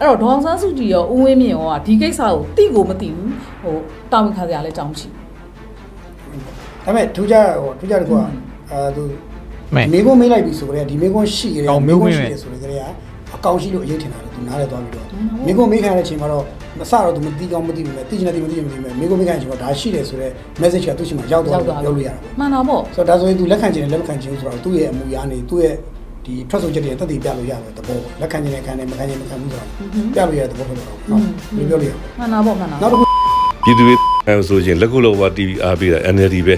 အဲ့တော့ဒေါအောင်ဆန်းစုကြည်ရောဦးဝင်းမြင့်ရောကဒီကိစ္စကိုတိကိုမသိဘူးဟိုတာဝန်ခံစရာလည်းကြောင်းမရှိဒါပေမဲ့ထူးခြားဟိုထူးခြားတကူကအဲသူမဲမိကုန်းမေးလိုက်ပြီဆိုကြတဲ့ဒီမိကုန်းရှိကြတဲ့ကောင်းမျိုးကုမေးန်းမယ်ရှိတယ်ဆိုကြတဲ့အကောင့်ရှိလို့အရေးထင်တာလေသူနားလဲသွားပြီးတော့မိကုန်းမေးခံရတဲ့အချိန်မှာတော့မစတော့သူမသိကောင်းမသိဘူးလေသိချင်တယ်သိမသိချင်မသိဘူးမိကုန်းမေးခံရတဲ့အချိန်မှာဒါရှိတယ်ဆိုတဲ့ message ကသူ့ရှိမှာရောက်သွားရောက်တယ်သွားပြောလို့ရတာပေါ့မှန်တာပေါ့ဆိုတော့ဒါဆိုရင်သူလက်ခံချင်တယ်လက်မခံချင်ဘူးဆိုတော့သူ့ရဲ့အမူအရာနေသူ့ရဲ့ ဒီထွက်ဆိုချက်တွေတက်တည်ပြလို့ရတယ်တဘောပေါ့လက်ခံချင်တယ်ခံတယ်မခံချင်မခံဘူးဆိုတော့ပြလို့ရတဲ့သဘောဖြစ်တော့နော်ဒီပြောလို့ရမှန်တာပေါ့မှန်တာနောက်တစ်ခုပြည်သူတွေအဲဆိုရင်လက်ခုလောဘ TV အားပေးတာ NLD ပဲ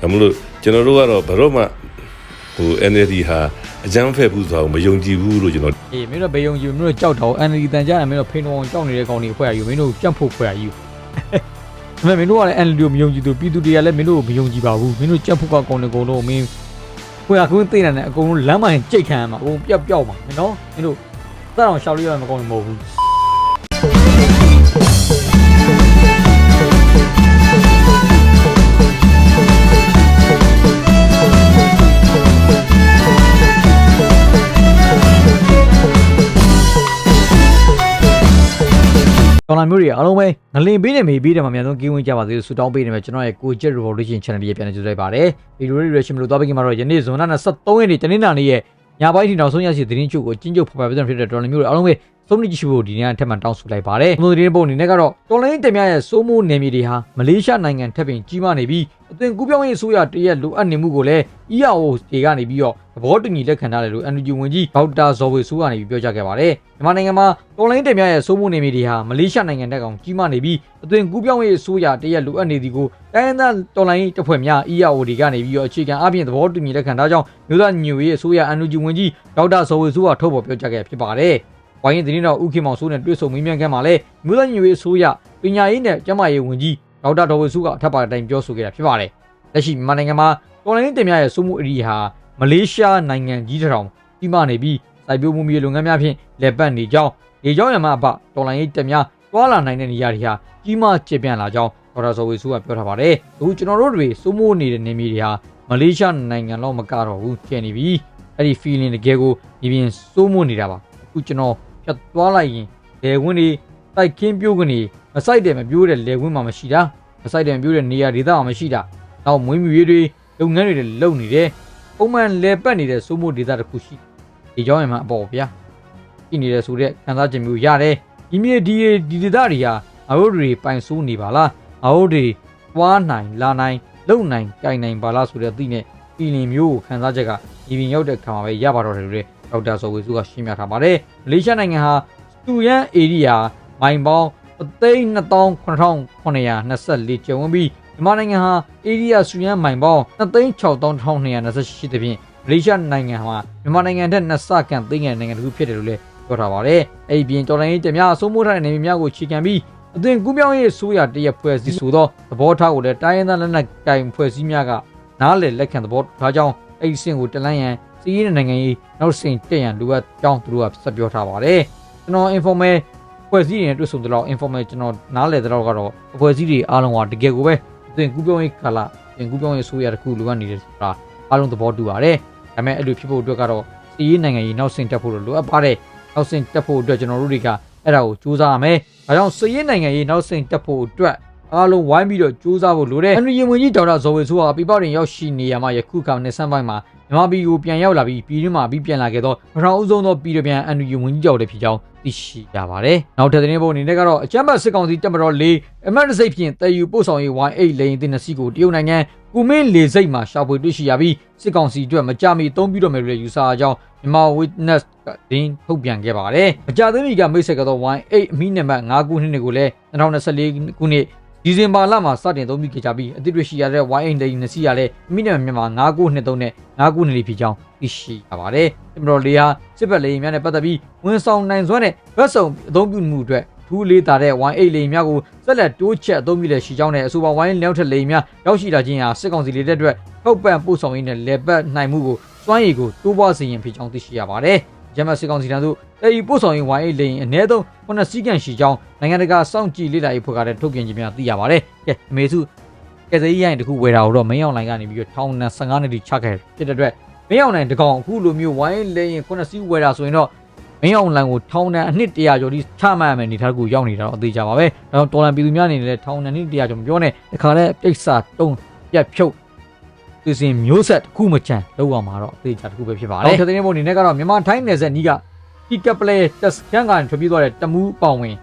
ဒါမလို့ကျွန်တော်တို့ကတော့ဘယ်တော့မှဟို NLD ဟာအကြမ်းဖက်ဘူးဆိုတာကိုမယုံကြည်ဘူးလို့ကျွန်တော်အေးမင်းတို့ဘေယုံယူမင်းတို့ကြောက်တော့ NLD တန်ကြတယ်မင်းတို့ဖိနှောအောင်ကြောက်နေတဲ့ကောင်တွေအဖွဲ့အယူမင်းတို့ကြန့်ဖို့ဖွဲ့အယူဒါပေမဲ့မင်းတို့ကလည်း NLD ကိုမယုံကြည်သူပြည်သူတွေကလည်းမင်းတို့ကိုမယုံကြည်ပါဘူးမင်းတို့ကြန့်ဖို့ကကောင်တွေကောင်တို့မင်း ဖွဲ့အကွင်းသိနေတဲ့အကုန်လုံးလမ်းမရင်ကြိတ်ခံရမှာအကုန်ပျောက်ပျောက်မှာမင်းတို့မင်းတို့သက်အောင်ရှောက်လို့ရမှာမကောင်းဘူးမဟုတ်ဘူး တော်လာမျိုးတွေအားလုံးပဲငလင်ပေးနေမိပေးတယ်မှာအများဆုံးကင်းဝင်းကြပါစေလို့ဆုတောင်းပေးနေမှာကျွန်တော်ရဲ့ကိုကျက် revolution channel ရဲ့ပြန်နေကြလိုက်ပါတယ်ဗီဒီယိုလေးတွေရှင်မလို့သွားပေးခင်မှာတော့ယနေ့ဇွန်လ23ရက်နေ့တနင်္လာနေ့ရဲ့ညပိုင်းထိနောက်ဆုံးရရှိသတင်းချုပ်ကိုကျင်းချုပ်ဖော်ပြပေးတဲ့ဖြစ်တဲ့တော်လာမျိုးတွေအားလုံးပဲ သုံးနှစ်ကြည့်ဖို့ဒီနေ့အထက်မှာတောင်းဆိုလိုက်ပါတယ်။ဒီသတင်းပုံအနေနဲ့ကတော့တော်လိုင်းတင်မြရဲ့စိုးမိုးနယ်မြေတွေဟာမလေးရှားနိုင်ငံထက်ပင်ကြီးမားနေပြီးအသွင်ကူးပြောင်းရေးအစိုးရတရက်လိုအပ်နေမှုကိုလည်း EAO တွေကနေပြီးတော့သဘောတူညီလက်ခံထားတယ်လို့ NUG ဝန်ကြီးဒေါက်တာဇော်ဝေဆိုးကနေပြီးပြောကြားခဲ့ပါတယ်။မြန်မာနိုင်ငံမှာတော်လိုင်းတင်မြရဲ့စိုးမိုးနယ်မြေတွေဟာမလေးရှားနိုင်ငံတက်ကောင်ကြီးမားနေပြီးအသွင်ကူးပြောင်းရေးအစိုးရတရက်လိုအပ်နေသည်ကိုတိုင်းရင်းသားတော်လိုင်းတပ်ဖွဲ့များ EAO တွေကနေပြီးတော့အခြေခံအပြင်သဘောတူညီလက်ခံထားကြောင်းမြို့သားညွေရေးအစိုးရ NUG ဝန်ကြီးဒေါက်တာဇော်ဝေဆိုးကထုတ်ဖော်ပြောကြားခဲ့ဖြစ်ပါတယ်။ ဝိုင်းရင်တင်းတော်ဥခိမောင်ဆိုးနဲ့တွေ့ဆုံမေးမြန်းခန်းမှာလဲမြို့သားညွေအစိုးရပညာရေးနဲ့ကျန်းမာရေးဝန်ကြီးဒေါက်တာဒေါ်ဝေစုကအထက်ပါတိုင်းပြောဆိုခဲ့တာဖြစ်ပါတယ်။လက်ရှိမြန်မာနိုင်ငံမှာတော်လိုင်းတင်မြရဲ့စိုးမှုအရီဟာမလေးရှားနိုင်ငံကြီးတစ်ထောင်ကြီးမားနေပြီးစိုက်ပျိုးမှုမြေလုပ်ငန်းများဖြင့်လက်ပတ်နေကြောင်းနေကြောင်းရမအပတော်လိုင်းတင်မြတွာလာနိုင်တဲ့နေရာတွေဟာကြီးမားကျပြန့်လာကြောင်းဒေါက်တာဇော်ဝေစုကပြောထားပါတယ်။အခုကျွန်တော်တို့တွေစိုးမိုးနေတဲ့နေမြေတွေဟာမလေးရှားနိုင်ငံတော့မကတော့ဘူးကျန်နေပြီ။အဲ့ဒီ feeling တကယ်ကိုဒီပြင်စိုးမိုးနေတာပါ။အခုကျွန်တော် ဖြတ်သွားလိုက်ရင်လေဝင်းတွေတိုက်ခင်းပြိုးကနေမဆိုင်တယ်မပြိုးတဲ့လေဝင်းမှမရှိတာမဆိုင်တယ်မပြိုးတဲ့နေရာဒေသမှမရှိတာနောက်မွေးမြူရေးတွေလုပ်ငန်းတွေလည်းလုပ်နေတယ်ပုံမှန်လေပတ်နေတဲ့စိုးမိုးဒေသတစ်ခုရှိဒီကြောင်းရမှာအပေါ်ဗျာရှိနေတယ်ဆိုတဲ့ခံစားချက်မျိုးရတယ်ဒီမြေဒီဒီဒေသတွေဟာငါတို့တွေပိုင်ဆိုးနေပါလားငါတို့တွေပွားနိုင်လာနိုင်လုံနိုင်ကြိုင်နိုင်ပါလားဆိုတဲ့အသည့်နဲ့ပြည်လင်မျိုးကိုခံစားချက်ကဒီပြင်ရောက်တဲ့ခါမှာပဲရပါတော့တယ်လို့လေ ဒေါက်တာဇော်ဝေစုကရှင်းပြထားပါတယ်မလေးရှားနိုင်ငံဟာစတူရန်ဧရိယာမိုင်ပေါင်း329,924ကျုံဝင်ပြီးမြန်မာနိုင်ငံဟာဧရိယာစတူရန်မိုင်ပေါင်း36228တဖြင့်မလေးရှားနိုင်ငံဟာမြန်မာနိုင်ငံထက်နှစ်ဆကန်သိငယ်နိုင်ငံတစ်ခုဖြစ်တယ်လို့လည်းပြောထားပါတယ်။အဲ့ဒီပြင်တော်လိုင်းရေးတများအစိုးမိုးထားတဲ့နေမြေများကိုခြေခံပြီးအသွင်ကူးပြောင်းရေးဆိုရတရက်ဖွဲ့စည်းဆိုသောသဘောထားကိုလည်းတိုင်းရင်းသားလက်နက်ကင်ဖွဲ့စည်းများကနားလည်လက်ခံသဘောထားကြောင်းအဲ့ဒီစင်ကိုတလန်းရန် စီးရီးနိုင်ငံရေးနောက်စင်တက်ရန်လိုအပ်ကြောင်းသူတို့ကဆက်ပြောထားပါတယ်ကျွန်တော် informal ဖွဲ့စည်းရင်တွေ့ဆုံတော့ informal ကျွန်တော်နားလည်တော့ကတော့ဖွဲ့စည်းတွေအားလုံးကတကယ်ကိုပဲအသွင်ကူးပြောင်းရေးကာလအသွင်ကူးပြောင်းရေးဆိုရတစ်ခုလိုအပ်နေတယ်ဆိုတာအားလုံးသဘောတူပါတယ်ဒါပေမဲ့အဲ့လိုဖြစ်ဖို့အတွက်ကတော့စီးရီးနိုင်ငံရေးနောက်စင်တက်ဖို့လိုအပ်ပါတယ်နောက်စင်တက်ဖို့အတွက်ကျွန်တော်တို့တွေကအဲ့ဒါကိုစူးစမ်းရမယ်ဒါကြောင့်စီးရီးနိုင်ငံရေးနောက်စင်တက်ဖို့အတွက်အားလုံးဝိုင်းပြီးတော့စူးစမ်းဖို့လိုတယ်အန်ရီဝင်ကြီးဒေါက်တာဇော်ဝေဆိုးကပြပရင်ရောက်ရှိနေရမှာယခုကနှစ်ဆန်းပိုင်းမှာ မြန်မာပြည်ကိုပြန်ရောက်လာပြီးပြည်တွင်းမှာပြီးပြန်လာခဲ့သောပထမဦးဆုံးသောပြည်တွင်းပြန်အန်ရီဝင်ကြီးကြောက်တဲ့ဖြစ်ကြောင်းသိရှိရပါတယ်နောက်ထပ်သတင်းပုံအနေနဲ့ကတော့အကြမ်းဖက်စစ်ကောင်စီတပ်မတော်လေးအမတ်တစိတ်ဖြင့်တည်ယူပို့ဆောင်ရေး Y8 လိန်တင်နစီကိုတရုတ်နိုင်ငံကူမင်းလေစိတ်မှာရှာဖွေတွေ့ရှိရပြီးစစ်ကောင်စီအတွက်မကြမီအသုံးပြုတော့မယ်လို့လည်းယူဆအကြောင်းမြန်မာ Witness ကတင်းထုတ်ပြန်ခဲ့ပါတယ်။မကြသေးမီကမိတ်ဆက်ကသော Y8 အမီနံပါတ်5ခုနှစ်ကိုလည်း2024ခုနှစ် ဒီဇင်ဘာလမှာစတင်သုံးပြီးခဲ့ကြပြီးအသစ်တွေ့ရှိရတဲ့ Y8 လိန်နစီရလည်းအမီနံပါတ်မြန်မာ9ခုနှစ်သုံးနဲ့9ခုနှစ်လေးဖြစ်ကြောင်းသိရှိရပါတယ်။ဒီမတော်လေးဟာစစ်ဘက်လေယာဉ်များနဲ့ပတ်သက်ပြီးဝန်ဆောင်နိုင်စွမ်းတဲ့ဘက်စုံအသုံးပြုမှုအတွက်ထူးလေးတာတဲ့ Y8 လေယာဉ်များကိုဆက်လက်တိုးချက်အသုံးပြုလက်ရှိကြောင်းနဲ့အဆိုပါ Y8 နောက်ထပ်လေယာဉ်များရောက်ရှိလာခြင်းဟာစစ်ကောင်စီလေတပ်အတွက်ထောက်ပံ့ပို့ဆောင်ရေးနဲ့လေပတ်နိုင်မှုကိုစွမ်းရည်ကိုတိုးပွားစေရန်ဖြစ်ကြောင်းသိရှိရပါတယ်။ ဂျမတ်စစ်ကောင်စီတန်းသို့တေယူပို့ဆောင်ရေး Y8 လေယာဉ်အနည်းဆုံး9စီးကန်ရှိကြောင်းနိုင်ငံတကာစောင့်ကြည့်လေ့လာရေးဖွဲ့ကတဲ့ထုတ်ပြန်ခြင်းများသိရပါတယ်။ကဲအမေစုကဲစည်းရိုင်းတခုဝယ်တာတော့မင်းအောင်လိုင်ကနေပြီးတော့ထောင်နဲ့15နှစ်တိချခဲ့ဖြစ်တဲ့အတွက်မင်းအောင်နိုင်တကောင်အခုလိုမျိုး Y8 လေယာဉ်9စီးဝယ်တာဆိုရင်တော့မင်းအောင်လန်ကိုထောင်ဒဏ်အနှစ်100ကျော်ထိချမှတ်ရမယ်နေထားကိုရောက်နေတာတော့အသေးကြပါပဲ။ဒါကြောင့်တော်လန်ပြည်သူများအနေနဲ့လည်းထောင်ဒဏ်နှစ်100ကျော်မပြောနဲ့တခါလဲပိတ်စာတုံးပြတ်ဖြုတ် သူစင်မျိုးဆက်တစ်ခုမချန်လောက်အောင်မှာတော့အသေးချာတစ်ခုပဲဖြစ်ပါတယ်။ထတဲ့နေပုံအနေနဲ့ကတော့မြန်မာထိုင်းနယ်စပ်နီးကကီကပလေတက်စကန်ကနေထွက်ပြေးသွားတဲ့တမူးပေါင်ဝင်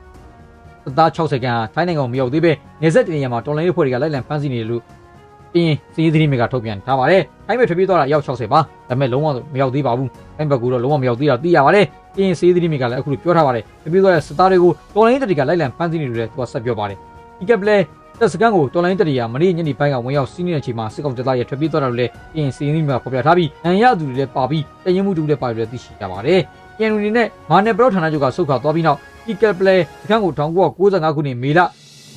အသား60ခန်းထိုင်းနိုင်ငံကိုမရောက်သေးပဲနယ်စပ်တနေရာမှာတော်လိုင်းရေးဖွဲ့တွေကလိုက်လံဖမ်းဆီးနေတယ်လို့အင်းစီးသတိမြစ်ကထုတ်ပြန်ထားပါတယ်။ထိုင်းဘက်ထွက်ပြေးသွားတာအယောက်60ပါ။ဒါပေမဲ့လုံးဝမရောက်သေးပါဘူး။ထိုင်းဘက်ကတော့လုံးဝမရောက်သေးတာသိရပါတယ်။အင်းစီးသတိမြစ်ကလည်းအခုလိုပြောထားပါတယ်။ထွက်ပြေးသွားတဲ့စတားတွေကိုတော်လိုင်းရေးတွေကလိုက်လံဖမ်းဆီးနေတယ်လို့သူကဆက်ပြောပါတယ်။ဒီကပလေ တက်စကန်ကိုတော်လိုင်းတရီယာမနေ့ညနေပိုင်းကဝင်ရောက်စီးနေတဲ့အချိန်မှာစစ်ကောင်တပ်သားရဲ့ထွက်ပြေးသွားတာလို့လည်းအင်းစီးသတိမြစ်ကဖော်ပြထားပြီးအန်ရသူတွေလည်းပါပြီးတရင်မှုတူလည်းပါပြီးလည်းသိရှိကြပါတယ်။ပြန်လူနေနဲ့မာနယ်ဘရော့ဌာနချုပ်ကဆုတ်ခွာသွားပြီးနောက်အီကယ်ပလေအခန်းကို1995ခုနှစ်မေလ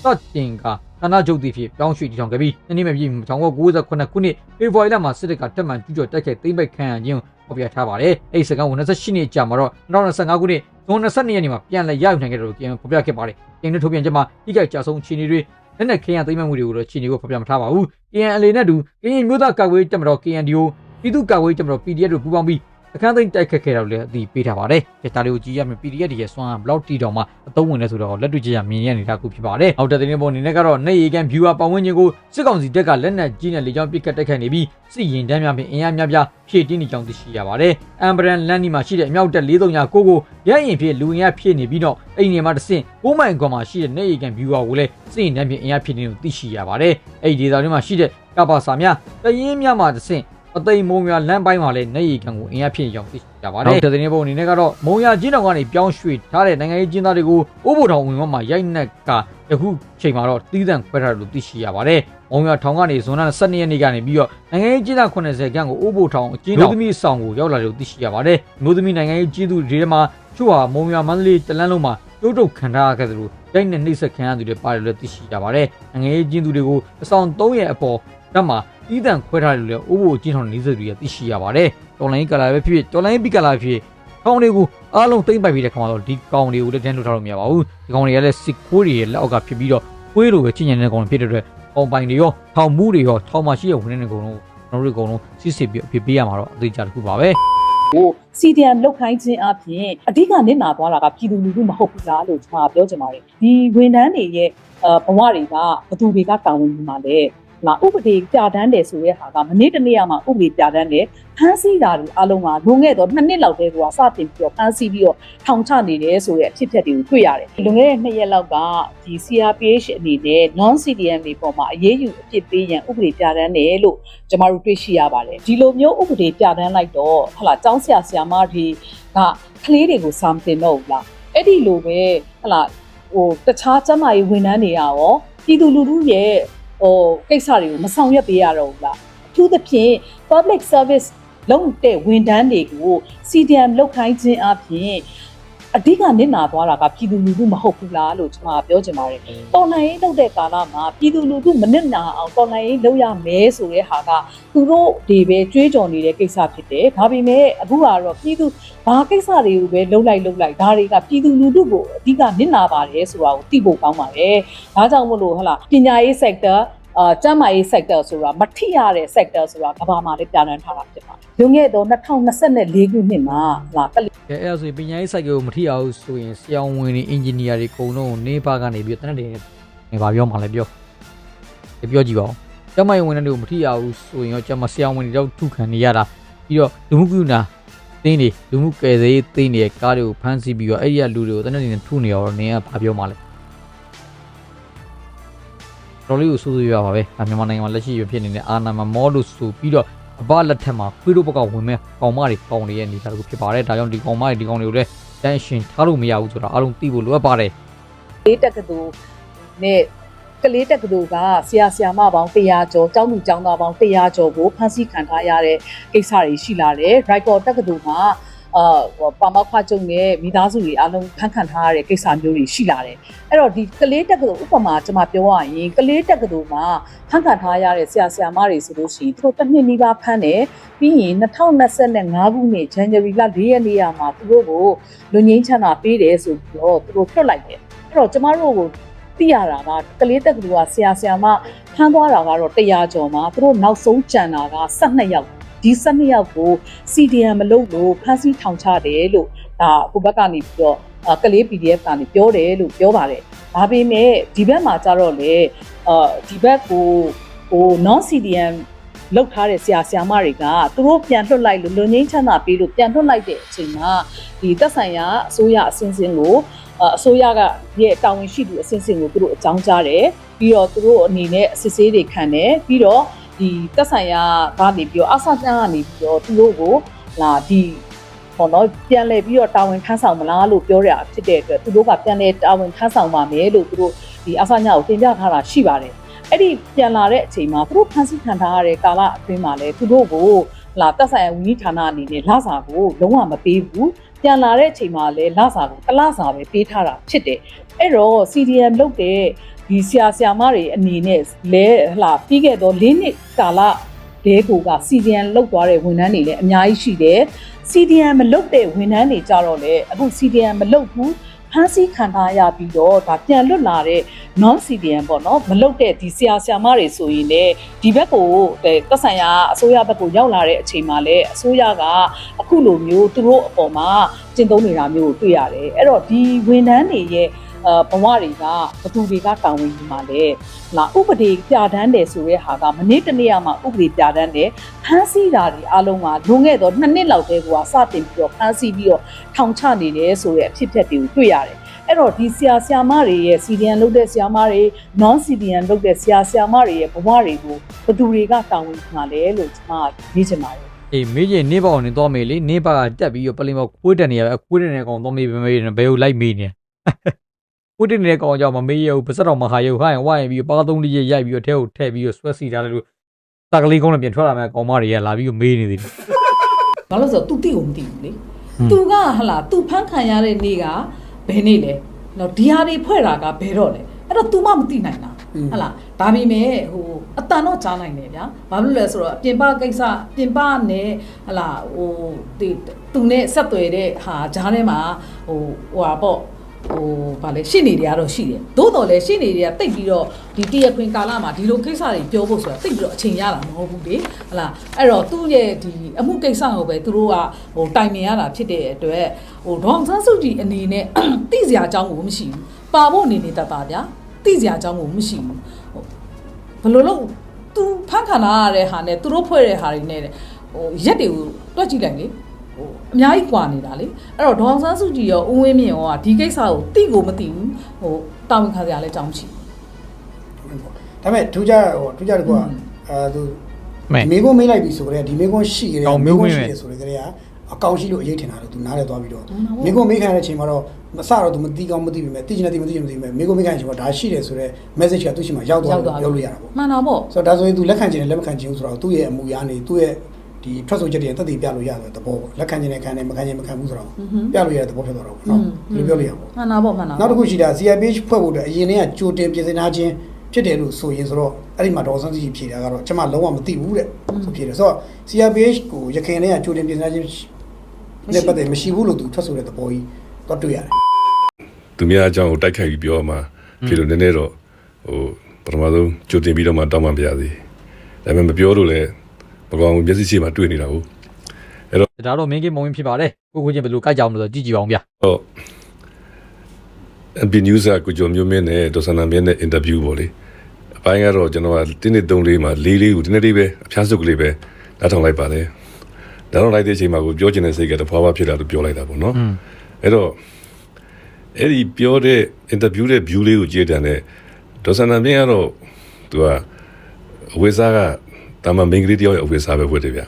သတ်တင်ကဌာနချုပ်တည်ဖြစ်ပြောင်းရွှေ့တည်ထောင်ခဲ့ပြီးနှစ်နှစ်မပြည့်1998ခုနှစ်ဖေဖော်ဝါရီလမှာစစ်တပ်ကတက်မှန်ကျူးကျော်တိုက်ခိုက်သိမ်းပိုက်ခံရခြင်းကိုဖော်ပြထားပါတယ်။အဲဒီစကန်ကို28နှစ်ကြာမှာတော့2025ခုနှစ်ဇွန်22ရက်နေ့မှာပြန်လည်ရယူနိုင်ခဲ့တယ်လို့ပြန်ဖော်ပြခဲ့ပါတယ်။ပြန်တဲ့ထုတ်ပြန်ချက်မှာဒီကကြာဆုံးခြေနေတွေ လက်နက်ခင်းရသိမ်းမှတ်မှုတွေကိုတော့ခြေနေကိုဖော်ပြမထားပါဘူး။ KNLA နဲ့တူကရင်မျိုးသားကာကွယ်တပ်မတော် KNDO ပြည်သူ့ကာကွယ်တပ်မတော် PDF တို့ပူးပေါင်းပြီး အခန်းသိမ်းတိုက်ခတ်ခဲ့တာလို့လည်းအသိပေးထားပါတယ်။ဒါလေးကိုကြည့်ရမယ် PDF တွေရဲ့စွမ်းဘလောက်တီတောင်မှအသုံးဝင်လဲဆိုတော့လက်တွေ့ကြရမြင်ရနေတာခုဖြစ်ပါတယ်။အောက်တဲ့တဲ့ပုံအနေနဲ့ကတော့နေရီကန် viewer ပတ်ဝန်းကျင်ကိုစစ်ကောင်စီတပ်ကလက်နက်ကြီးနဲ့လေကြောင်းပစ်ခတ်တိုက်ခိုက်နေပြီးစစ်ရင်တန်းများဖြင့်အင်အားများပြားဖြည့်တင်းနေကြောင်းသိရှိရပါတယ်။အမ်ဘရန်လန်နီမှာရှိတဲ့အမြောက်တက်439ကိုကိုရရင်ဖြင့်လူအင်အားဖြည့်နေပြီးတော့အဲ့ဒီနေရာမှာတစ်ဆင့်6မိုင်ကွာမှာရှိတဲ့နေရီကန် viewer ကိုလည်းစစ်ရင်တန်းဖြင့်အင်အားဖြည့်နေလို့သိရှိရပါတယ်။အဲ့ဒီဒေသတွေမှာရှိတဲ့ကပ္ပစာများတရင်များမှာတစ်ဆင့် အသိမ်မုံရွာလမ်းပိုင်းမှာလည်းနေရီကန်ကိုအင်အားဖြည့်ကြောင်းသိရှိကြပါတယ်။နောက်တဲ့တဲ့ပုံအနေနဲ့ကတော့မုံရွာကျင်းတော်ကနေပြောင်းရွှေ့ထားတဲ့နိုင်ငံရေးကျင်းသားတွေကိုအိုးဘိုထောင်ဝင်ဝမှာရိုက်နှက်ကယခုချိန်မှာတော့တီးတန့်ခွဲထားတယ်လို့သိရှိရပါတယ်။မုံရွာထောင်ကနေဇွန်လ12ရက်နေ့ကနေပြီးတော့နိုင်ငံရေးကျင်းသား80ခန့်ကိုအိုးဘိုထောင်အကျဉ်းတော်သမီးဆောင်ကိုရောက်လာတယ်လို့သိရှိရပါတယ်။မျိုးသမီးနိုင်ငံရေးကျင်းသူတွေထဲမှာချို့ဟာမုံရွာမန္တလေးတလန်းလုံးမှာကျိုးတုတ်ခံထားရခဲ့သလိုရိုက်နဲ့နှိမ့်ဆက်ခံရသူတွေပါတယ်လို့သိရှိရပါတယ်။နိုင်ငံရေးကျင်းသူတွေကိုအဆောင်3ရက်အပေါ်ဓာတ်မှာ တီးတန့်ခွဲထားတယ်လို့လည်းအိုးဘိုကျင်းထောင်နေသူတွေသိရှိရပါတယ်။တော်လိုင်းကလာပဲဖြစ်ဖြစ်တော်လိုင်းပီကလာဖြစ်ဖြစ်ကောင်းတွေကိုအားလုံးသိမ့်ပိုက်ပြီးတဲ့ခါမှာတော့ဒီကောင်တွေကိုလည်းတန်းထုတ်ထားလို့မရပါဘူးဒီကောင်တွေကလည်းစစ်ကိုးတွေရဲ့လက်အောက်ကဖြစ်ပြီးတော့ကွေးလိုပဲချင်းညံတဲ့ကောင်တွေဖြစ်တဲ့အတွက်ကောင်ပိုင်တွေရောထောင်မှုတွေရောထောင်မရှိတဲ့ဝင်တဲ့ကောင်တို့ကျွန်တော်တို့အကုန်လုံးစစ်စစ်ပြီးအဖြစ်ပေးရမှာတော့အသေးချာတစ်ခုပါပဲကို CDM လောက်ခိုင်းခြင်းအပြင်အဓိကနစ်နာသွားတာကပြည်သူလူထုမဟုတ်ဘူးလားလို့ကျွန်တော်ပြောချင်ပါတယ်ဒီဝန်ထမ်းတွေရဲ့အဘဝတွေကဘသူတွေကတာဝန်ယူမှာလဲ လာဥပဒေပြဋ္ဌာန်းတယ်ဆိုတဲ့ဟာကမနေ့တနေ့ကမှဥပဒေပြဋ္ဌာန်းတယ်ဖမ်းဆီးတာတွေအလုံးကလွန်ခဲ့တော့နှစ်နှစ်လောက်တည်းကစတင်ပြီးတော့ဖမ်းဆီးပြီးတော့ထောင်ချနေတယ်ဆိုတဲ့အဖြစ်အပျက်တွေကိုတွေ့ရတယ်လွန်ခဲ့တဲ့နှစ်ရက်လောက်ကဒီ CRPH အနေနဲ့ non CDM တွေပေါ်မှာအရေးယူအပြစ်ပေးရန်ဥပဒေပြဋ္ဌာန်းတယ်လို့ကျမတို့တွေ့ရှိရပါတယ်ဒီလိုမျိုးဥပဒေပြဋ္ဌာန်းလိုက်တော့ဟလာကျောင်းဆရာဆရာမတွေကကလေးတွေကိုစာမတင်တော့ဘူးလားအဲ့ဒီလိုပဲဟလာဟိုတခြားကျန်းမာရေးဝန်ထမ်းတွေကရောပြည်သူလူထုရဲ့ ဟိုကိစ္စတွေကိုမဆောင်ရွက်ပေးရတော့ဘူးလားအထူးသဖြင့် public service လုပ်တဲ့ဝန်ထမ်းတွေကို CDM လောက်ခိုင်းခြင်းအပြင် အဓိကနစ်နာသွားတာကပြည်သူလူထုမဟုတ်ဘူးလားလို့ကျွန်မပြောချင်ပါတယ်။တော်လှန်ရေးလုပ်တဲ့ကာလမှာပြည်သူလူထုမနစ်နာအောင်တော်လှန်ရေးလုပ်ရမယ်ဆိုတဲ့ဟာကသူတို့တွေပဲကြွေးကြော်နေတဲ့ကိစ္စဖြစ်တယ်။ဒါပေမဲ့အခုကတော့ပြည်သူဘာကိစ္စတွေကိုပဲလုပ်လိုက်လုပ်လိုက်ဒါတွေကပြည်သူလူထုကိုအဓိကနစ်နာပါတယ်ဆိုတာကိုသိဖို့ကောင်းပါတယ်။ဒါကြောင့်မို့လို့ဟလာပညာရေး sector အာကျန်းမာရေး sector ဆိုတာမထိရတဲ့ sector ဆိုတာကဘာမှလည်းပြဋ္ဌာန်းထားတာဖြစ်ပါတယ်။လွန်ခဲ့သော2024ခုနှစ်မှာလာကလေးကဲအဲ့ဒါဆိုရင်ပညာရေးစိုက်ကိုမထိအောင်ဆိုရင်ဆရာဝန်တွေအင်ဂျင်နီယာတွေအကုန်လုံးနေပါကနေပြီးတနက်တည်းနေပါပြောမှလည်းပြောဒီပြောကြည့်ပါဦးကျမရဲ့ဝန်ထမ်းတွေကိုမထိအောင်ဆိုရင်ရောကျမဆရာဝန်တွေတော့ထုခံနေရတာပြီးတော့လူမှုကုနာတင်းတွေလူမှုကယ်ဆယ်ရေးတင်းတွေကားတွေကိုဖမ်းဆီးပြီးတော့အဲ့ဒီကလူတွေကိုတနက်တည်းနဲ့ထုနေရောနင်းကဘာပြောမှလဲ တော်လေးကိုစိုးစိုးရပါပဲအမြန်မာနိုင်ငံမှာလက်ရှိရဖြစ်နေတဲ့အာနာမမောလို့ဆိုပြီးတော့အဘလက်ထက်မှာခွေးတို့ဘက်ကဝင်မဲ့ကောင်မတွေကောင်တွေရဲ့အနေအထားတစ်ခုဖြစ်ပါတယ်ဒါကြောင့်ဒီကောင်မတွေဒီကောင်တွေကိုလည်းတန်းရှင်ထားလို့မရဘူးဆိုတာအားလုံးသိဖို့လိုအပ်ပါတယ်လေးတက္ကသိုလ်နဲ့ကလေးတက္ကသိုလ်ကဆရာဆရာမပေါင်း100ကျော်ကျောင်းသူကျောင်းသားပေါင်း100ကျော်ကိုဖမ်းဆီးခံထားရတဲ့ကိစ္စတွေရှိလာတယ်။ Record တက္ကသိုလ်မှာ အာပါမောက်ခချုပ်နဲ့မိသားစုတွေအားလုံးဖမ်းခံထားရတဲ့ကိစ္စမျိုးတွေရှိလာတယ်။အဲ့တော့ဒီကလေးတက္ကသိုလ်ဥပမာကျွန်မပြောရရင်ကလေးတက္ကသိုလ်မှာဖမ်းခံထားရတဲ့ဆရာဆရာမတွေဆိုလို့ရှိရင်သူတို့တစ်နှစ်နီးပါးဖမ်းတယ်ပြီးရင်2025ခုနှစ် January လ4ရက်နေ့မှာသူတို့ကိုလူငင်းချမ်းသာပေးတယ်ဆိုပြီးတော့သူတို့လွှတ်လိုက်တယ်။အဲ့တော့ကျမတို့ကိုသိရတာကကလေးတက္ကသိုလ်ကဆရာဆရာမဖမ်းသွားတာကတော့100ကျော်မှာသူတို့နောက်ဆုံးကြံတာက12ယောက် ဒီ12ယောက်ကို CDM မလုပ်လို့ဖမ်းဆီးထောင်ချတယ်လို့ဒါကိုဘက်ကနေပြီးတော့အာကလေး PDF ကနေပြောတယ်လို့ပြောပါတယ်ဒါပေမဲ့ဒီဘက်မှာကျတော့လေအာဒီဘက်ကိုဟို non CDM လောက်ထားတဲ့ဆရာဆရာမတွေကသူတို့ပြန်လွှတ်လိုက်လို့လွန်ငင်းချမ်းသာပေးလို့ပြန်လွှတ်လိုက်တဲ့အချိန်မှာဒီသက်ဆိုင်ရာအစိုးရအစင်းစင်းကိုအာအစိုးရကရဲ့တာဝန်ရှိသူအစင်းစင်းကိုသူတို့အကြောင်းကြားတယ်ပြီးတော့သူတို့အနေနဲ့စစ်ဆေးတွေခံတယ်ပြီးတော့ ဒီသက်ဆိုင်ရာကနေပြီးတော့အဆတန်းကနေပြီးတော့သူတို့ကိုလာဒီပေါ့နော်ပြန်လဲပြီးတော့တာဝန်ထမ်းဆောင်မလားလို့ပြောရတာဖြစ်တဲ့အတွက်သူတို့ကပြန်လဲတာဝန်ထမ်းဆောင်ပါမယ်လို့သူတို့ဒီအဆညာကိုတင်ပြထားတာရှိပါတယ်အဲ့ဒီပြန်လာတဲ့အချိန်မှာသူတို့ဖန်ဆီးခံထားရတဲ့ကာလအတွင်းမှာလည်းသူတို့ကိုလာတက်ဆိုင်ရာဝန်ကြီးဌာနအနေနဲ့လစာကိုလုံးဝမပေးဘူး ပြန်လာတဲ့အချိန်မှာလည်းလစာကိုတစ်လစာပဲပေးထားတာဖြစ်တယ်အဲ့တော့ CDM လုပ်တဲ့ဒီဆရာဆရာမတွေအနေနဲ့လဲဟလာပြီးခဲ့တော့၄နှစ်ကာလတဲကိုက CDM လုပ်သွားတဲ့ဝန်ထမ်းတွေလည်းအများကြီးရှိတယ် CDM မလုပ်တဲ့ဝန်ထမ်းတွေကြတော့လေအခု CDM မလုပ်ဘူး ဖမ်းဆီးခံထားရပြီးတော့ဒါပြန်လွတ်လာတဲ့ non CDM ပေါ့နော်မလုတ်တဲ့ဒီဆရာဆရာမတွေဆိုရင်လည်းဒီဘက်ကိုတက်ဆိုင်ရာအစိုးရဘက်ကိုရောက်လာတဲ့အချိန်မှာလည်းအစိုးရကအခုလိုမျိုးသူတို့အပေါ်မှာကျင့်သုံးနေတာမျိုးကိုတွေ့ရတယ်အဲ့တော့ဒီဝန်ထမ်းတွေရဲ့အ ဘဝတွေကဘသူတွေကတာဝန်ယူမှာလဲလာဥပဒေပြဋ္ဌာန်းတယ်ဆိုတဲ့ဟာကမနေ့တနေ့မှဥပဒေပြဋ္ဌာန်းတယ်ဖမ်းဆီးတာတွေအလုံးကလွန်ခဲ့တော့နှစ်နှစ်လောက်တည်းကစတင်ပြီးတော့ဖမ်းဆီးပြီးတော့ထောင်ချနေတယ်ဆိုတဲ့အဖြစ်အပျက်တွေကိုတွေ့ရတယ်အဲ့တော့ဒီဆရာဆရာမတွေရဲ့ CDN လုပ်တဲ့ဆရာမတွေ non CDN လုပ်တဲ့ဆရာဆရာမတွေရဲ့ဘဝတွေကိုဘသူတွေကတာဝန်ယူမှာလဲလို့ကျွန်မနေချင်ပါတယ်အေးမေးရင်နေပေါအောင်နေတော့မေးလေနေပါကတက်ပြီးတော့ပလင်ပေါ်ခွေးတက်နေရပဲခွေးတက်နေကောင်တော့မေးပဲမေးနေဘယ်ကိုလိုက်မေးနေ ခွေးတက်နေတဲ့ကောင်ကြောင့်မမေးရဘူးပါစက်တော်မဟာရုပ်ဟိုင်းဝိုင်းပြီးပါသုံးလေးရိုက်ပြီးတော့ထဲကိုထည့်ပြီးတော့ဆွဲစီထားတယ်လို့တာကလေးကုန်းနဲ့ပြန်ထွက်လာမယ်ကောင်မတွေကလာပြီးတော့မေးနေသေးတယ် ဘာလို့ဆိုတော့ तू တိကိုမသိဘူးလေ ဟွန်း तू ကဟလာ तू ဖမ်းခံရတဲ့နေ့ကဘယ်နေ့လဲနော်ဒီဟာတွေဖွဲ့တာကဘယ်တော့လဲအဲ့တော့ तू မှမသိနိုင်တာ อืม ဟလာဒါပေမဲ့ဟိုအတန်တော့ကြားနိုင်တယ်ဗျာဘာလို့လဲဆိုတော့အပြင်ပကိစ္စပြင်ပနဲ့ဟလာဟိုဒီသူနဲ့ဆက်သွယ်တဲ့ဟာဂျားထဲမှာဟိုဟိုဟာပေါ့ ဟိုဗာလေရှင်းနေတွေကတော့ရှိတယ်သို့တော်လည်းရှင်းနေတွေကတိတ်ပြီးတော့ဒီတရခွင်ကာလမှာဒီလိုကိစ္စတွေပြောဖို့ဆိုတာတိတ်ပြီးတော့အချိန်ရတာမဟုတ်ဘူးလေဟလာအဲ့တော့သူ့ရဲ့ဒီအမှုကိစ္စကိုပဲသူတို့ကဟိုတိုင်ပင်ရတာဖြစ်တဲ့အတွက်ဟိုဒေါအောင်ဆန်းစုကြည်အနေနဲ့သိစရာအကြောင်းကိုမရှိဘူးပါဖို့အနေနဲ့တတ်တာဗျာသိစရာအကြောင်းကိုမရှိဘူးဟိုဘယ်လိုလုပ်သူဖန်ခံလာရတဲ့ဟာနဲ့သူတို့ဖွဲ့တဲ့ဟာတွေနဲ့ဟိုရက်တွေကိုတွက်ကြည့်လိုက်လေဟို အများကြီးကွာနေတာလေအဲ့တော့ဒေါအောင်ဆန်းစုကြည်ရောဦးဝင်းမြင့်ရောကဒီကိစ္စကိုတိကိုမသိဘူးဟိုတာဝန်ခံစရာလည်းကြောင်းမရှိဒါပေမဲ့ထူးခြားဟိုထူးခြားတကူကအဲသူမဲဒီမေကွန်းမေးလိုက်ပြီဆိုကြတဲ့ဒီမေကွန်းရှိကြတဲ့ကောင်းမေးခွန်းပဲရှိတယ်ဆိုကြတဲ့အကောင့်ရှိလို့အရေးထင်တာလို့သူနားလဲသွားပြီးတော့မေကွန်းမေးခံရတဲ့အချိန်မှာတော့မစတော့သူမသိကောင်းမသိပြီမဲ့သိချင်တယ်သိမသိချင်မသိမဲ့မေကွန်းမေးခံရတဲ့အချိန်မှာဒါရှိတယ်ဆိုတဲ့ message ကသူ့ရှိမှာရောက်သွားတယ်ပြောလို့ရတာပေါ့မှန်တာပေါ့ဆိုတော့ဒါဆိုရင်သူလက်ခံခြင်းနဲ့လက်မခံခြင်းဆိုတော့သူ့ရဲ့အမူအရာနေသူ့ရဲ့ ဒီထွက်ဆိုချက်တွေတက်တည်ပြလို့ရတယ်တဘောပေါ့လက်ခံခြင်းနဲ့ခံတယ်မခံခြင်းမခံဘူးဆိုတော့ပြလို့ရတဲ့သဘောဖြစ်သွားတော့ပေါ့နော်ဒီလိုပြောလို့ရပါဘူးမှန်တာပေါ့မှန်တာနောက်တစ်ခုရှိတာ CIPH ဖွဲ့ဖို့အတွက်အရင်တည်းကကြိုတင်ပြင်ဆင်ထားခြင်းဖြစ်တယ်လို့ဆိုရင်ဆိုတော့အဲ့ဒီမှာဒေါ်စန်းစီဖြေတာကတော့ကျွန်မလုံးဝမသိဘူးတဲ့ဆိုဖြေတယ်ဆိုတော့ CIPH ကိုရခိုင်တည်းကကြိုတင်ပြင်ဆင်ထားခြင်းနဲ့ပတ်သက်မရှိဘူးလို့သူထွက်ဆိုတဲ့သဘောကြီးတော့တွေ့ရတယ်သူများအကြောင်းကိုတိုက်ခိုက်ပြီးပြောမှဖြစ်လို့နည်းနည်းတော့ဟိုပထမဆုံးကြိုတင်ပြီးတော့မှတောင်းပန်ပါရစေဒါပေမဲ့မပြောလို့လည်း မကောင်းဘူးမျက်စိရှိမှတွေ့နေတာကိုဒါတော့မင်းကိမုံရင်ဖြစ်ပါတယ်ကိုကိုချင်းဘယ်လိုကြိုက်ကြအောင်လို့ဆိုကြည့်ကြည့်ပါအောင်ဗျာဟုတ် NB News ကကိုကျော်မျိုးမင်းနဲ့ဒေါ်စန္ဒမင်းနဲ့အင်တာဗျူးပေါ့လေအပိုင်းကတော့ကျွန်တော်ကတင်းနှစ်သုံးလေးမှာလေးလေးကိုတင်းနှစ်လေးပဲအဖျားစုပ်ကလေးပဲနားထောင်လိုက်ပါတယ်နားထောင်လိုက်တဲ့အချိန်မှာကိုပြောချင်တဲ့စိတ်ကတဖွာဖွာဖြစ်လာလို့ပြောလိုက်တာပေါ့နော်အဲ့တော့အဲ့ဒီပြောတဲ့အင်တာဗျူးတဲ့ view လေးကိုကြည့်တဲ့နဲ့ဒေါ်စန္ဒမင်းကတော့သူကအဝေစားက တာမန်မင်္ဂလိတယောက်ရဲ့အဝေစားပဲဝတ်တယ်ဗျ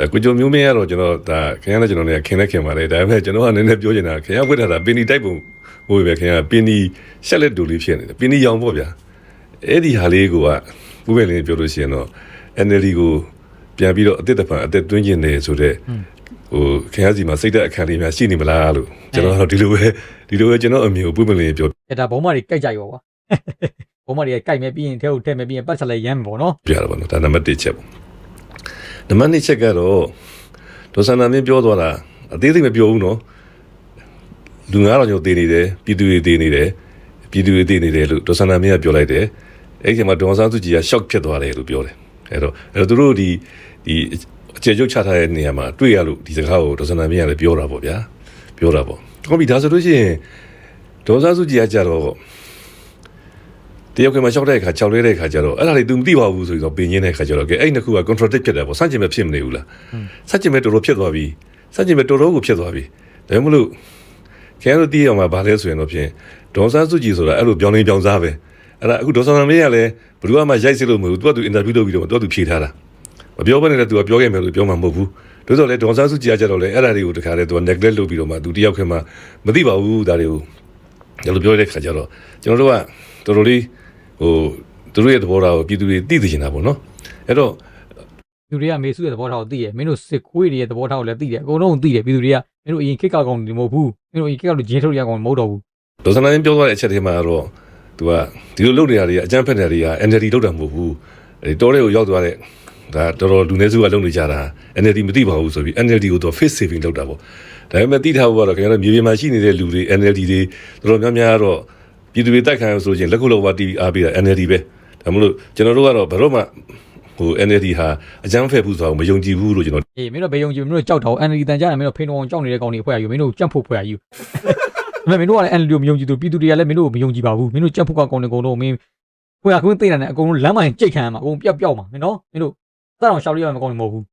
အဲကိုကျော်မျိုးမင်းကတော့ကျွန်တော်ဒါခင်ဗျားနဲ့ကျွန်တော်နဲ့ခင်လက်ခင်ပါလေဒါပေမဲ့ကျွန်တော်ကနည်းနည်းပြောချင်တာခင်ဗျားဝတ်ထားတာပင်နီတိုက်ပုံဟိုပဲခင်ဗျားပင်နီရှက်လက်တူလေးဖြစ်နေတယ်ပင်နီရောင်ပေါ့ဗျာအဲ့ဒီဟာလေးကိုကဘုပဲလေးပြောလို့ရှိရင်တော့ NLD ကိုပြန်ပြီးတော့အသက်တဖန်အသက်သွင်းကျင်တယ်ဆိုတော့ဟိုခင်ဗျားစီမှာစိတ်သက်အခန်းလေးများရှိနေမလားလို့ကျွန်တော်ကတော့ဒီလိုပဲဒီလိုပဲကျွန်တော်အမြင်ကိုဘုပဲလေးပြောအဲ့ဒါဘုံမတွေကြိုက်ကြရောကွာ ဘုံမတွေကကြိုက်မယ်ပြီးရင်ထဲကိုထည့်မယ်ပြီးရင်ပတ်ဆက်လိုက်ရမ်းမယ်ပေါ့နော်ပြရတာပေါ့နော်ဒါနံပါတ်1ချက်ပေါ့နံပါတ်2ချက်ကတော့ဒေါ်စန္ဒာမင်းပြောသွားတာအသေးစိတ်မပြောဘူးနော်လူ9000ကျော်တည်နေတယ်ပြည်သူတွေတည်နေတယ်ပြည်သူတွေတည်နေတယ်လို့ဒေါ်စန္ဒာမင်းကပြောလိုက်တယ်အဲ့ဒီမှာဒေါ်အောင်ဆန်းစုကြည်က shock ဖြစ်သွားတယ်လို့ပြောတယ်အဲ့တော့အဲ့တော့သူတို့ဒီဒီအခြေချုပ်ချထားတဲ့နေရာမှာတွေ့ရလို့ဒီစကားကိုဒေါ်စန္ဒာမင်းကလည်းပြောတာပေါ့ဗျာပြောတာပေါ့ဟုတ်ပြီဒါဆိုလို့ရှိရင်ဒေါ်စားစုကြည်ကကြတော့ တယောက်ခင်မှာရှောက်တဲ့အခါချောက်လဲတဲ့အခါကျတော့အဲ့ဒါတွေ तू မသိပါဘူးဆိုပြီးတော့ပင်ရင်းတဲ့အခါကျတော့ကဲအဲ့နှစ်ခုက contradict ဖြစ်တယ်ပေါ့စัจကျင်မဲ့ဖြစ်မနေဘူးလားစัจကျင်မဲ့တော်တော်ဖြစ်သွားပြီစัจကျင်မဲ့တော်တော်ကိုဖြစ်သွားပြီဒါမှမဟုတ်ခင်ဗျားတို့သိအောင်မှာဗာလဲဆိုရင်တော့ဖြင့်ဒေါ်စန်းစုကြည်ဆိုတာအဲ့လိုပြောင်းလဲပြောင်းစားပဲအဲ့ဒါအခုဒေါ်စန်းမေးကလည်းဘယ်သူမှရိုက်စစ်လို့မဟုတ်ဘူးသူကသူ interview လုပ်ပြီးတော့သူကသူဖြေထားတာမပြောဘဲနဲ့လည်းသူကပြောခဲ့မယ်လို့ပြောမှာမဟုတ်ဘူးဒါဆိုလည်းဒေါ်စန်းစုကြည်ကကြတော့လေအဲ့ဒါတွေကိုတခါလေသူက neglect လုပ်ပြီးတော့မှသူတယောက်ခင်မှာမသိပါဘူးဒါတွေကိုဒါလိုပြောတဲ့ခါကျတော့ကျွန်တော်တို့ကတော်တော်လေး ဟိုသူတို့ရဲ့သဘောထားကိုပြည်သူတွေသိသိချင်တာပေါ့နော်အဲ့တော့လူတွေကမေစုရဲ့သဘောထားကိုသိတယ်မင်းတို့စစ်ခွေးတွေရဲ့သဘောထားကိုလည်းသိတယ်အကုန်လုံးသိတယ်ပြည်သူတွေကမင်းတို့အရင်ခစ်ကောက်ကောင်တွေမဟုတ်ဘူးမင်းတို့အရင်ခစ်ကောက်လူဂျင်းထုတ်ရကောင်မဟုတ်တော့ဘူးဒေါ်စနာရင်ပြောသွားတဲ့အချက်တွေမှာတော့သူကဒီလိုလုပ်နေတာတွေကအကြမ်းဖက်နေတာတွေက NLD လုပ်တာမဟုတ်ဘူးအဲတော်တဲ့ကိုရောက်သွားတဲ့ဒါတော်တော်လူနည်းစုကလုပ်နေကြတာ NLD မသိပါဘူးဆိုပြီး NLD ကိုတော့ face saving လုပ်တာပေါ့ဒါပေမဲ့သိထားဖို့ကတော့ခင်ဗျားတို့မြေပြင်မှာရှိနေတဲ့လူတွေ NLD တွေတော်တော်များများတော့ ပြည်သူတွေတိုက်ခိုင်းဆိုရင်လက်ခုပ်လောက်ပါ TV အားပေးတာ NLD ပဲဒါမလို့ကျွန်တော်တို့ကတော့ဘယ်တော့မှဟို NLD ဟာအကြမ်းဖက်ဘူးဆိုတော့မယုံကြည်ဘူးလို့ကျွန်တော်အေးမင်းတို့ဘေးယုံကြည်မင်းတို့ကြောက်တော့ NLD တန်ကြတယ်မင်းတို့ဖိန်တော်အောင်ကြောက်နေတဲ့ကောင်တွေအဖွဲ့အယူမင်းတို့ကြက်ဖို့ဖွဲ့အယူဒါပေမဲ့မင်းတို့ကလည်း NLD ကိုမယုံကြည်သူပြည်သူတွေကလည်းမင်းတို့ကိုမယုံကြည်ပါဘူးမင်းတို့ကြက်ဖို့ကကောင်တွေကောင်တို့မင်းဖွဲ့အကွင်းသိနေတာနဲ့အကုန်လုံးလမ်းမိုင်ကြိတ်ခံရမှာအကုန်ပျောက်ပျောက်မှာမင်းနော်မင်းတို့စတော့ရှောက်လို့ရမှာကောင်တွေမဟုတ်ဘူး